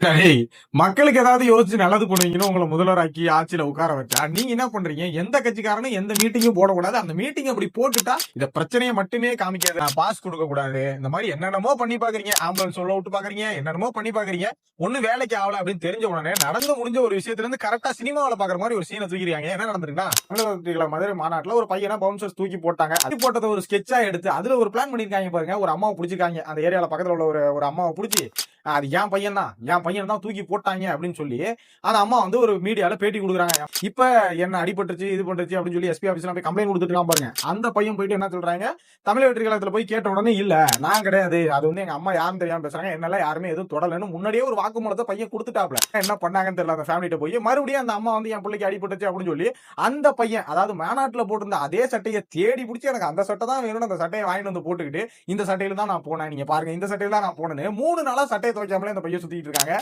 டேய், மக்களுக்கு ஏதாவது யோசிச்சு நல்லது பண்ணுவீங்கன்னு உங்களை முதல்வராக்கி ஆட்சியில உட்கார வச்சா நீங்க என்ன பண்றீங்க? எந்த கட்சிக்காரனும் எந்த மீட்டிங்கும் போடக்கூடாது. அந்த மீட்டிங் அப்படி போட்டுட்டா இந்த பிரச்சனையை மட்டுமே காமிக்காது. நான் பாஸ் கொடுக்க கூடாது. இந்த மாதிரி என்னென்னமோ பண்ணி பாக்குறீங்க ஆம்புலன்ஸ் சொல்ல விட்டு பாக்குறீங்க என்னென்னமோ பண்ணி பாக்குறீங்க ஒண்ணு வேலைக்கு ஆகல அப்படின்னு தெரிஞ்ச உடனே நடந்து முடிஞ்ச ஒரு விஷயத்துல இருந்து கரெக்டா சினிமாவில பாக்குற மாதிரி ஒரு சீனை தூக்கிருக்காங்க என்ன நடந்திருக்குன்னா தமிழக மதுரை மாநாட்டுல ஒரு பையனா பவுன்சர்ஸ் தூக்கி போட்டாங்க. அது போட்டதை ஒரு ஸ்கெட்சா எடுத்து அதுல ஒரு பிளான் பண்ணிருக்காங்க பாருங்க. ஒரு அம்மாவை பிடிச்சிருக்காங்க. அந்த ஏரியால பக்கத்துல உள்ள ஒரு ஒரு அம்மாவை பிடிச்சி அது என் பையன் தான். என் பையன் தான் தூக்கி போட்டாங்க அப்படின்னு சொல்லி அந்த அம்மா வந்து ஒரு மீடியால பேட்டி கொடுக்குறாங்க. இப்ப என்ன அடிபட்டுச்சு இது பண்றச்சு அப்படின்னு சொல்லி எஸ்பி ஆஃபீஸ்ல போய் கம்ப்ளைண்ட் கொடுத்துட்டு பாருங்க. அந்த பையன் போயிட்டு என்ன சொல்றாங்க தமிழ் வெற்றி கழகத்துல போய் கேட்ட உடனே இல்ல நான் கிடையாது. அது வந்து எங்க அம்மா யாரும் தெரியாம பேசுறாங்க. என்னால யாருமே எதுவும் தொடலன்னு முன்னாடியே ஒரு வாக்குமூலத்தை பையன் கொடுத்துட்டாப்ல. என்ன பண்ணாங்கன்னு தெரியல அந்த ஃபேமிலிட்ட போய். மறுபடியும் அந்த அம்மா வந்து என் பிள்ளைக்கு அடிபட்டுச்சு அப்படின்னு சொல்லி அந்த பையன் அதாவது மாநாட்டுல போட்டிருந்த அதே சட்டையை தேடி பிடிச்சி எனக்கு அந்த சட்டை தான் வேணும்னு அந்த சட்டையை வாங்கிட்டு வந்து போட்டுக்கிட்டு இந்த சட்டையில தான் நான் போனேன். நீங்க பாருங்க இந்த சட்டையில தான் நான் போனேன்னு மூணு நாளா சட்டையை துவைக்காமலே இந்த பையன் சுத்திட்டு இருக்காங்க.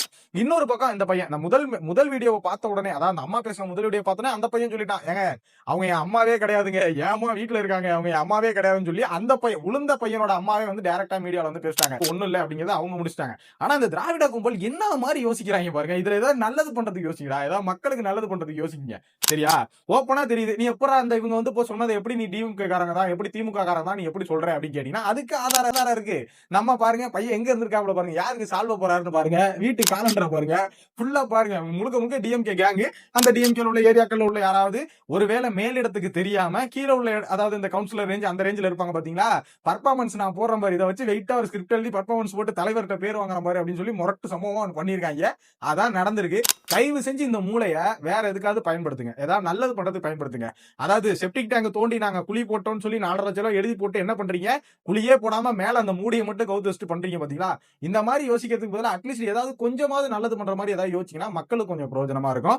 இன்னொரு பக்கம் இந்த பையன் இந்த முதல் முதல் வீடியோவை பார்த்த உடனே அதாவது அந்த அம்மா பேசின முதல் வீடியோ பார்த்தோன்னே அந்த பையன் சொல்லிட்டான் ஏங்க அவங்க என் அம்மாவே கிடையாதுங்க. ஏமா வீட்டுல இருக்காங்க. அவங்க என் அம்மாவே கிடையாதுன்னு சொல்லி அந்த பையன் உளுந்த பையனோட அம்மாவே வந்து டேரக்டா மீடியாவில் வந்து பேசிட்டாங்க. ஒண்ணும் இல்லை அப்படிங்கறத அவங்க முடிச்சிட்டாங்க. ஆனா இந்த திராவிட கும்பல் என்ன மாதிரி யோசிக்கிறாங்க பாருங்க. இதுல ஏதாவது நல்லது பண்றதுக்கு யோசிக்கிறா? ஏதாவது மக்களுக்கு நல்லது பண்றதுக்கு யோசிக்கீங்க சரியா? ஓப்பனா தெரியுது. நீ எப்பரா அந்த இவங்க வந்து இப்போ சொன்னது எப்படி நீ டிமுக காரங்க தான்? எப்படி திமுக காரங்க தான்? நீ எப்படி சொல்ற? அப்படின்னு கேட்டீங்கன்னா அதுக்கு ஆதாரம் ஆதாரம் இருக்கு. நம்ம பாருங்க பையன் எங்க இருந்திருக்காப்ல பாருங்க. யாருக்கு சால்வ போறாருன்னு பாருங்க. வீட்டு காலண்டரை பாருங்க. ஃபுல்லா பாருங்க. முழுக்க முழுக்க டிஎம்கே கேங்கு அந்த டிஎம்கே உள்ள ஏரியாக்கள் உள்ள யாராவது ஒருவேளை மேலிடத்துக்கு தெரியாம கீழே உள்ள அதாவது இந்த கவுன்சிலர் ரேஞ்ச் அந்த ரேஞ்சில் இருப்பாங்க பாத்தீங்களா? பர்ஃபார்மன்ஸ் நான் போடுற மாதிரி இதை வச்சு வெயிட்டா ஒரு ஸ்கிரிப்ட் எழுதி பர்ஃபார்மன்ஸ் போட்டு தலைவர்கிட்ட பேர் வாங்குற மாதிரி அப்படின்னு சொல்லி முரட்டு சம்பவம் ஒண்ணு பண்ணியிருக்காங்க. அதான் நடந்திருக்கு. தயவு செஞ்சு இந்த மூளையை வேற எதுக்காவது பயன்படுத்துங்க. ஏதாவது நல்லது பண்றதுக்கு பயன்படுத்துங்க. அதாவது செப்டிக் டேங்க் தோண்டி நாங்க குழி போட்டோம்னு சொல்லி நாலரை லட்சம் எழுதி போட்டு என்ன பண்றீங்க? குழியே போடாம மேல அந்த மூடியை மட்டும் கவுத்து வச்சுட்டு பண்றீங்க பாத்தீங்களா? இந்த மாதிரி யோசிக்கிறதுக்கு பதிலாக அட்லீஸ்ட் ஏதாவது கொஞ்சமாவது நல்லது பண்ற மாதிரி ஏதாவது யோசிச்சிங்கன்னா மக்களுக்கு கொஞ்சம் பிரயோஜனமா இருக்கும்.